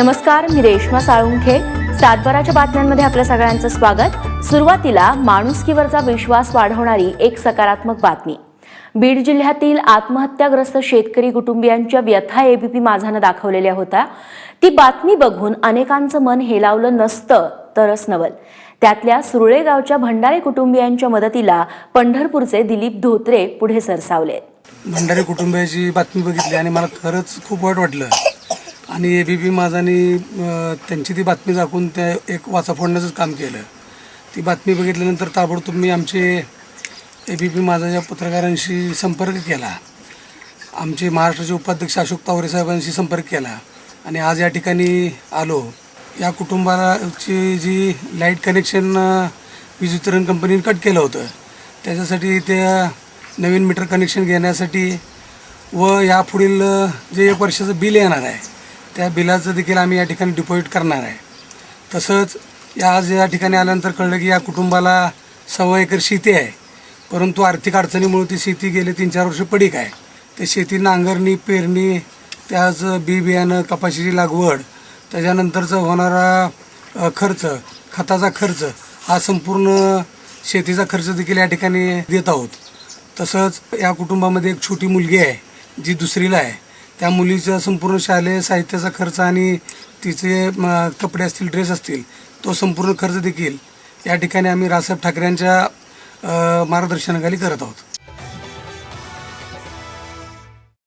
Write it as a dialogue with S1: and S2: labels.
S1: नमस्कार मी रेश्मा साळुंखे. सातबाराच्या बातम्यांमध्ये आपल्या सगळ्यांचं स्वागत. सुरुवातीला माणुसकीवरचा विश्वास वाढवणारी एक सकारात्मक बातमी. बीड जिल्ह्यातील आत्महत्याग्रस्त शेतकरी कुटुंबियांच्या व्यथा एबीपी माझानं दाखवलेल्या होत्या. ती बातमी बघून अनेकांचं मन हेलावलं नसतं तरच नवल. त्यातल्या सुरळे गावच्या भंडारे कुटुंबियांच्या मदतीला पंढरपूरचे दिलीप धोत्रे पुढे सरसावले
S2: भंडारे कुटुंबियाची बातमी बघितली आणि मला खरंच खूप वाईट वाटलं. आणि ए बी पी माझानी त्यांची ती बातमी दाखवून त्या एक वाचा फोडण्याचंच काम केलं. ती बातमी बघितल्यानंतर ताबडतोब मी आमचे ए बी पी माझाच्या पत्रकारांशी संपर्क केला. आमचे महाराष्ट्राचे उपाध्यक्ष अशोक तावरे साहेबांशी संपर्क केला. आणि आज या ठिकाणी आलो. या कुटुंबाची जी लाइट कनेक्शन वीज वितरण कंपनीने कट केलं होतं. त्याच्यासाठी त्या नवीन मीटर कनेक्शन घेण्यासाठी व यापुढील जे एक वर्षाचं बिल येणार आहे त्या बिलाचं देखील आम्ही या ठिकाणी डिपॉझिट करणार आहे. तसंच या आज या ठिकाणी आल्यानंतर कळलं की या कुटुंबाला सव्वा एकर शेती आहे. परंतु आर्थिक अडचणीमुळे ती शेती गेले तीन चार वर्ष पडीक आहे. ते शेती नांगरणी पेरणी त्याच बी बियाणं कपाशीची लागवड त्याच्यानंतरचा होणारा खर्च खताचा खर्च हा संपूर्ण शेतीचा खर्च देखील या ठिकाणी देत आहोत. तसंच या कुटुंबामध्ये एक छोटी मुलगी आहे जी दुसरीला आहे. त्या मुलीचा संपूर्ण शालेय साहित्याचा खर्च आणि तिचे कपडे असतील ड्रेस असतील तो संपूर्ण खर्च देखील या ठिकाणी आम्ही रावसाहेब ठाकरेंच्या यांच्या मार्गदर्शनाखाली करत आहोत.